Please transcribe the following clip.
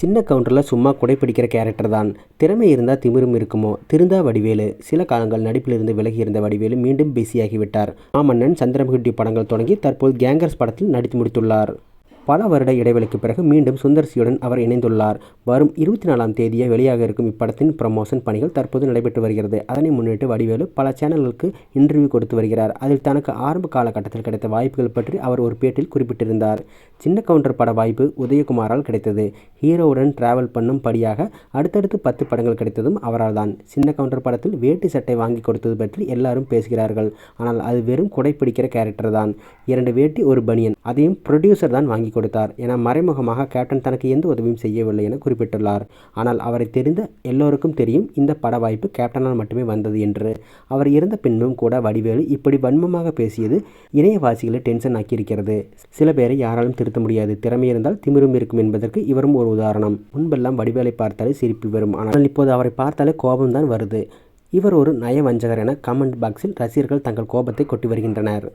சின்ன கவுண்டரில் சும்மா குடைப்பிடிக்கிற கேரக்டர் தான். திறமை இருந்தால் திமிரும் இருக்குமோ? திருந்தா வடிவேலு. சில காலங்கள் நடிப்பிலிருந்து விலகி இருந்த வடிவேலு மீண்டும் பிஸியாகிவிட்டார். மாமன்னன் சந்திரமுகி படங்கள் தொடங்கி தற்போது கேங்கர்ஸ் படத்தில் நடித்து முடித்துள்ளார். பல வருட இடைவெளிக்கு பிறகு மீண்டும் சுந்தர்சியுடன் அவர் இணைந்துள்ளார். வரும் இருபத்தி நாலாம் தேதியே வெளியாக இருக்கும் இப்படத்தின் ப்ரமோஷன் பணிகள் தற்போது நடைபெற்று வருகிறது. அதனை முன்னிட்டு வடிவேலு பல சேனல்களுக்கு இன்டர்வியூ கொடுத்து வருகிறார். அதில் தனக்கு ஆரம்ப காலகட்டத்தில் கிடைத்த வாய்ப்புகள் பற்றி அவர் ஒரு பேட்டில் குறிப்பிட்டிருந்தார். சின்ன கவுண்டர் பட வாய்ப்பு உதயகுமாரால் கிடைத்தது. ஹீரோவுடன் டிராவல் பண்ணும் படியாக அடுத்தடுத்து பத்து படங்கள் கிடைத்ததும் அவரால் தான் சின்ன கவுண்டர் படத்தில் வேட்டி சட்டை வாங்கி கொடுத்தது பற்றி எல்லாரும் பேசுகிறார்கள். ஆனால் அது வெறும் குடைப்பிடிக்கிற கேரக்டர் தான். இரண்டு வேட்டி ஒரு பனியன் அதையும் ப்ரொடியூசர் தான் வாங்கி கொடுத்தார். என மறைமுகமாக கேப்டன் தனக்கு எந்த உதவியும் செய்யவில்லை என குறிப்பிட்டுள்ளார். ஆனால் அவரை தெரிந்த எல்லோருக்கும் தெரியும் இந்த பட வாய்ப்பு கேப்டனால் மட்டுமே வந்தது என்று. அவர் இறந்த பின்பும் கூட வடிவேலு இப்படி வன்மமாக பேசியது இணையவாசிகளை டென்ஷன் ஆக்கியிருக்கிறது. சில பேரை யாராலும் திருத்த முடியாது. திறமை இருந்தால் திமிரும் இருக்கும் என்பதற்கு இவரும் ஒரு உதாரணம். முன்பெல்லாம் வடிவேலை பார்த்தாலே சிரிப்பு வரும். ஆனால் இப்போது அவரை பார்த்தாலே கோபம்தான் வருது. இவர் ஒரு நயவஞ்சகர் என கமெண்ட் பாக்ஸில் ரசிகர்கள் தங்கள் கோபத்தை கொட்டி வருகின்றனர்.